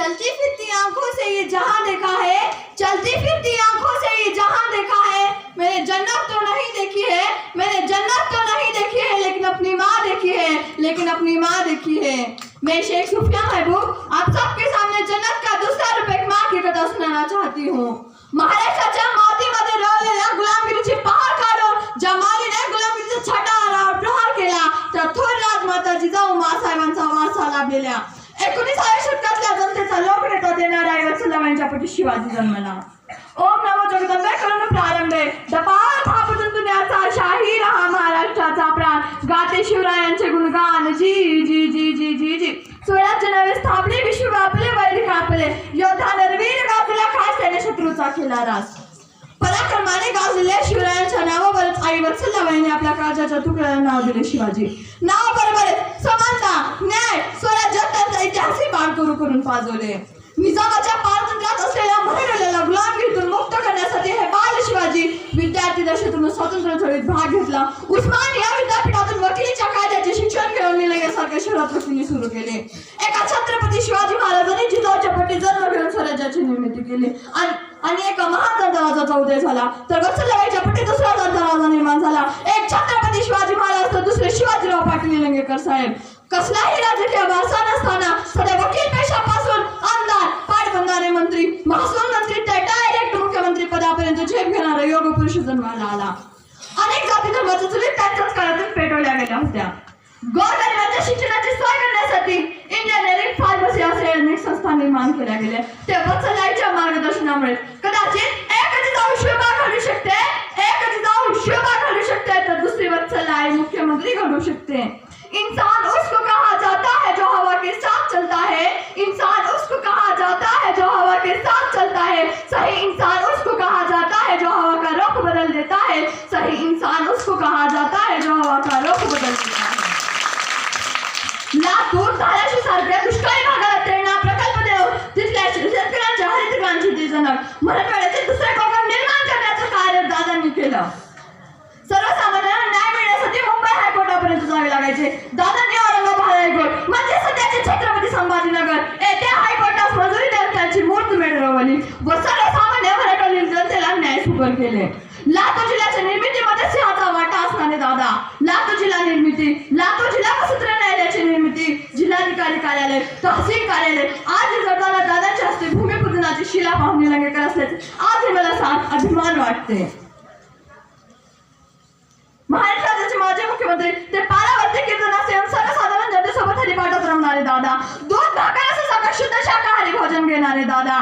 चलती फिरती आँखों से ये जहाँ देखा है, चलती फिरती आँखों से ये जहाँ देखा है। मैंने जन्नत तो नहीं देखी है, मैंने जन्नत तो नहीं देखी है, लेकिन अपनी माँ देखी है, लेकिन अपनी माँ देखी है। मैं शेख सुफिया महबूब, आप सबके सामने जन्नत का दूसरा रूप एक माँ की कथा सुनाना चाहती हूँ। गुलामगिरीचा छटा प्रहार केला त्या थोर राजमाता जिजाऊ मासाहेबांचा वारसा लाभलेल्या एकोणीसाव्या शतकातल्या जनतेचा लोकनेता वत्सलाम यांच्या पोटी शिवाजी जन्मला. ओम नमो जगदंबे करून प्रारंभे. दपाल थापटून दुनियाचा शाही रहा महाराष्ट्राचा प्राण. गाते शिवरायांचे गुणगान. जी जी जी जी जी जी. स्वराज्य नवे स्थापले विश्व व्यापले वैर कापले. योद्धा नरवीर गाजला खास त्याने शत्रूचा केला रास पराक्रमाने गाजलेल्या शिवरायांच्या नावावरच आई वत्सलाबाईने आपल्या काळजाच्या तुकड्याला नाव दिले शिवाजी. नाव बरोबर समानता न्याय स्वराज्यात इतिहासही पार करू करून पाजवले. निजामाच्या पारतंत्र्यात असलेल्या म्हणलेल्या गुलामगिरीतून मुक्त करण्यासाठी हे बाल शिवाजी विद्यार्थी दशेतून स्वातंत्र्य चळवळीत भाग घेतला. उस्मान या विद्यापीठातून वकिलीच्या कायद्याचे शिक्षण घेऊन निलंगेसारख्या शहरात वकिली सुरू केले. एका छत्रपती शिवाजी महाराजांनी जिजाऊच्या पट्टी जन्म घेऊन स्वराज्याची निर्मिती केली. आणि आणि एका महान दंतराजाचा उदय झाला. तर वत्सलाबाईच्या पट्टी दुसरा दंतराजा निर्माण झाला. एक छत्रपती शिवाजी महाराज तर दुसरे शिवाजीराव पाटील निलंगेकर साहेब. कसलाही राजकीय वारसा अनेक जाती धर्माच्या चुलीत त्यांच्याच काळातून पेटवल्या गेल्या होत्या. गोरगरिबांच्या शिक्षणाची सोय करण्यासाठी इंजिनिअरिंग फार्मसी असे अनेक संस्था निर्माण केल्या गेल्या. ते वत्सलाईच्या मार्गदर्शनामुळे कदाचित एक जाऊ शिवबा घडू शकते. एक जाऊ शिवबा घडू शकते. तर दुसरी वत्सलाई मुख्यमंत्री घडू शकते. इंसान उसको कहा जाता है जो हवा के साथ चलता है? इंसान उसको कहा जाता है जो हवा के साथ चलता है? सही इंसान मराठवाड्याचे दुसरे कोकण निर्माण करण्याचं कार्य दादांनी केलं. सर्वसामान्यांना न्याय मिळण्यासाठी मुंबई हायकोर्टापर्यंत जावे लागायचे. दादांनी औरंगाबाद हायकोर्ट म्हणजे सध्याचे छत्रपती संभाजीनगर येथे हायकोर्टास मंजुरी देऊन त्यांची मूर्त मिळवली व सर्वसामान्य मराठवाडील जनतेला न्याय सुकर केले. लातूर जिल्ह्याच्या निर्मितीमध्ये सिंहाचा वाटा असणारे दादा. लातूर जिल्हा निर्मिती लातूर जिल्हा व सत्र न्यायालयाची निर्मिती. जिल्हाधिकारी कार्यालय तहसील कार्यालय. आज जगताना दादाच्या शिला पाहुणे लंगेकर असल्याचे आज मला सांग अभिमान वाटते. महाराष्ट्राचे माजी मुख्यमंत्री ते पारावरती कीर्तनाचे सर्वसाधारण जनतेसोबत हरिपाठात रमणारे दादा. दूध भाकर असं सगळं शुद्ध शाकाहारी भोजन घेणारे दादा.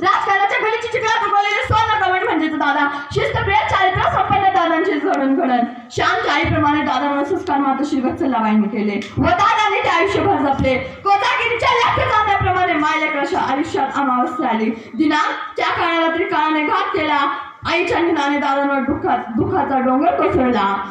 राजकारणाच्या गलीची चिकलात उगवलेले स्वर्ण कमेंट म्हणजे दादा. शिस्तप्रिय चारित्र संपन्न दादांचे घडून घडण. शांत आईप्रमाणे दादांना संस्कार मातोश्री वत्सलाबाईंनी केले. व दादांनी ते आयुष्यभर जपले. कोजागिरीच्या लाख जाण्याप्रमाणे मायलेकराच्या अमावस्या आली. दिना त्या काळाला त्रिकाळाने घात केला. आईच्या निनाने दादांवर दुःखाचा डोंगर कोसळला.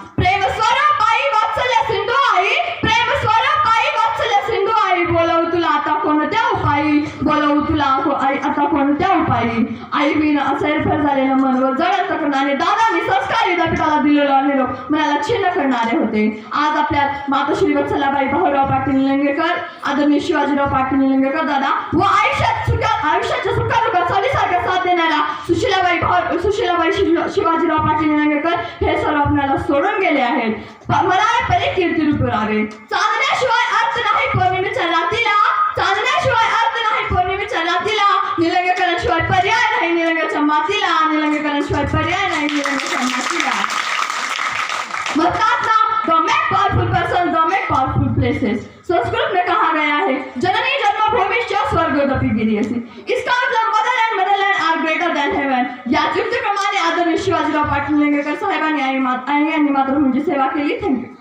कोणत्या आई विण असैरफर झालेल्या मनवर व जळत करणारे दादांनी संस्कार विद्यापीठाला दिलेला निरोप मनाला छिन्न करणारे होते. आज आपल्या मातोश्री वत्सलाबाई भाऊराव पाटील निलंगेकर आदरणीय शिवाजीराव पाटील निलंगेकर दादा व आयुष्यात सुखा आयुष्याच्या सुखारुखा सालीसारखा साथ देणाऱ्या सुशीलाबाई भाऊ सुशीलाबाई शिवाजीराव पाटील निलंगेकर हे सर्व आपल्याला सोडून गेले आहेत. मला परी कीर्ती रुपरावे चांदण्याशिवाय अर्थ नाही पौर्णिमेच्या रात्रीला म्हणतात ना the make powerful person the make powerful places Sanskrit में कहा गया है जननी जन्मभूमि स्वर्गोदपी गिरी असी। इसका मतलब mother motherland motherland are greater than heaven या युक्तीप्रमाणे आदरणीय शिवाजीराव पाटील निलंगेकर साहेबांनी आई मात आई आणि मातृभूमीची सेवा केली थँक्यू